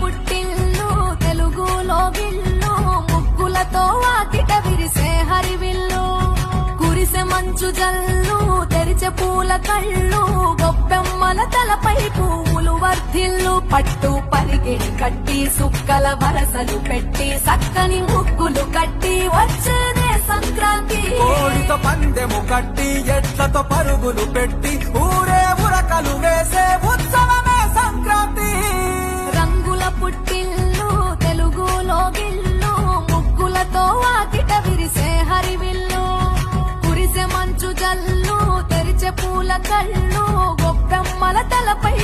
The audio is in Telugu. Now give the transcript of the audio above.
పుట్టిల్లు తెలుగులో గిల్లు ముగ్గులతో వాకిట విరిసే హరివిల్లు. కురిసె మంచు జల్లు తెరిచే పూల కళ్ళు గొప్పెమ్మల తలపై పువ్వులు వర్ధిల్లు. పట్టు పరిగిడి కట్టి సుక్కల వరసలు పెట్టి సక్కని ముగ్గులు కట్టి వచ్చేదే సంక్రాంతి. కోడితో పందెము కట్టి ఎట్లతో పరుగులు పెట్టి ఊరే కళ్ళు గొప్పమ్మల తలపై